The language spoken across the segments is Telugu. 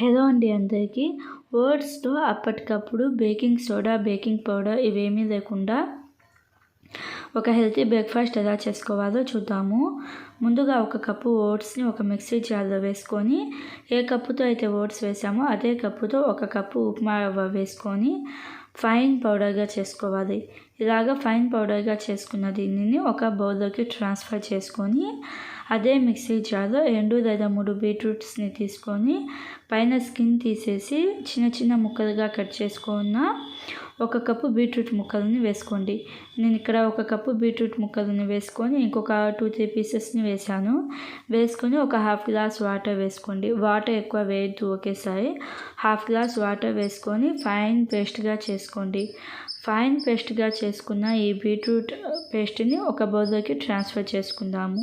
హలో అండి అందరికీ. ఓట్స్తో అప్పటికప్పుడు బేకింగ్ సోడా బేకింగ్ పౌడర్ ఇవేమీ లేకుండా ఒక హెల్తీ బ్రేక్ఫాస్ట్ ఎలా చేసుకోవాలో చూద్దాము. ముందుగా ఒక కప్పు ఓట్స్ని ఒక మిక్సీ జార్లో వేసుకొని ఏ కప్పుతో అయితే ఓట్స్ వేసామో అదే కప్పుతో ఒక కప్పు ఉప్మా రవ్వ వేసుకొని ఫైన్ పౌడర్గా చేసుకోవాలి. ఇలాగ ఫైన్ పౌడర్గా చేసుకున్న దీనిని ఒక బౌల్లోకి ట్రాన్స్ఫర్ చేసుకొని అదే మిక్సీ జార్లో రెండు లేదా మూడు బీట్రూట్స్ని తీసుకొని పైన స్కిన్ తీసేసి చిన్న చిన్న ముక్కలుగా కట్ చేసుకున్న ఒక కప్పు బీట్రూట్ ముక్కలని వేసుకోండి. నేను ఇక్కడ ఒక కప్పు బీట్రూట్ ముక్కలని వేసుకొని ఇంకొక టూ త్రీ పీసెస్ని వేసాను వేసుకొని ఒక హాఫ్ గ్లాస్ వాటర్ వేసుకోండి. వాటర్ ఎక్కువ వేయద్దు ఒకేసారి. హాఫ్ గ్లాస్ వాటర్ వేసుకొని ఫైన్ పేస్ట్గా చేసుకోండి. ఫైన్ పేస్ట్గా చేసుకున్న ఈ బీట్రూట్ పేస్ట్ని ఒక బౌల్లోకి ట్రాన్స్ఫర్ చేసుకుందాము.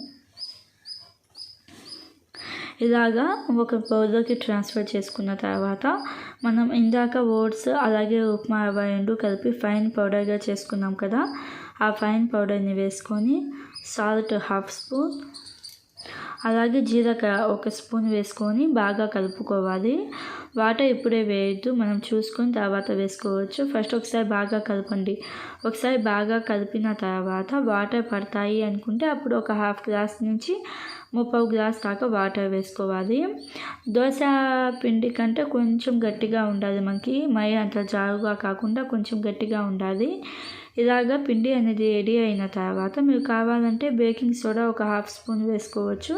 ఇలాగా ఒక బౌల్లోకి ట్రాన్స్ఫర్ చేసుకున్న తర్వాత మనం ఇందాక ఓట్స్ అలాగే ఉప్మా రవ్వ రెండు కలిపి ఫైన్ పౌడర్గా చేసుకున్నాం కదా. ఆ ఫైన్ పౌడర్ని వేసుకొని సాల్ట్ హాఫ్ స్పూన్ అలాగే జీలకర్ర ఒక స్పూన్ వేసుకొని బాగా కలుపుకోవాలి. వాటర్ ఇప్పుడే వేయద్దు మనం చూసుకొని తర్వాత వేసుకోవచ్చు. ఫస్ట్ ఒకసారి బాగా కలపండి. ఒకసారి బాగా కలిపిన తర్వాత వాటర్ పడతాయి అనుకుంటే అప్పుడు ఒక హాఫ్ గ్లాస్ నుంచి ముప్పై గ్లాస్ దాకా వాటర్ వేసుకోవాలి. దోశ పిండి కంటే కొంచెం గట్టిగా ఉండాలి మనకి. మై అంత జారుగా కాకుండా కొంచెం గట్టిగా ఉండాలి. ఇలాగ పిండి అనేది రెడీ అయిన తర్వాత మీరు కావాలంటే బేకింగ్ సోడా ఒక హాఫ్ స్పూన్ వేసుకోవచ్చు.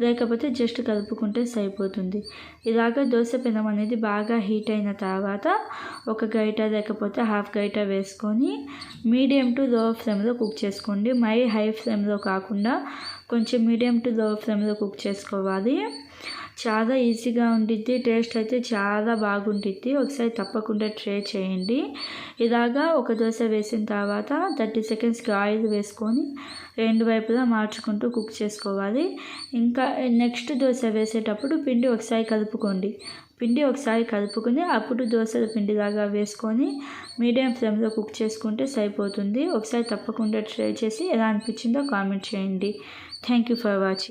లేకపోతే జస్ట్ కలుపుకుంటే సరిపోతుంది. ఇలాగ దోశ పెనం అనేది బాగా హీట్ అయిన తర్వాత ఒక గైట లేకపోతే హాఫ్ గైట వేసుకొని మీడియం టు లో ఫ్లేమ్లో కుక్ చేసుకోండి. మై హై ఫ్లేమ్లో కాకుండా కొంచెం మీడియం టు లో ఫ్లేమ్లో కుక్ చేసుకోవాలి. చాలా ఈజీగా ఉండిద్ది టేస్ట్ అయితే చాలా బాగుంటుంది ఒకసారి తప్పకుండా ట్రై చేయండి. ఇలాగా ఒక దోశ వేసిన తర్వాత థర్టీ సెకండ్స్కి ఆయిల్ వేసుకొని రెండు వైపులా మార్చుకుంటూ కుక్ చేసుకోవాలి. ఇంకా నెక్స్ట్ దోశ వేసేటప్పుడు పిండి ఒకసారి కలుపుకోండి. పిండి ఒకసారి కలుపుకుని అప్పుడు దోశల పిండిలాగా వేసుకొని మీడియం ఫ్లేమ్లో కుక్ చేసుకుంటే సరిపోతుంది. ఒకసారి తప్పకుండా ట్రై చేసి ఎలా అనిపించిందో కామెంట్ చేయండి. Thank you for watching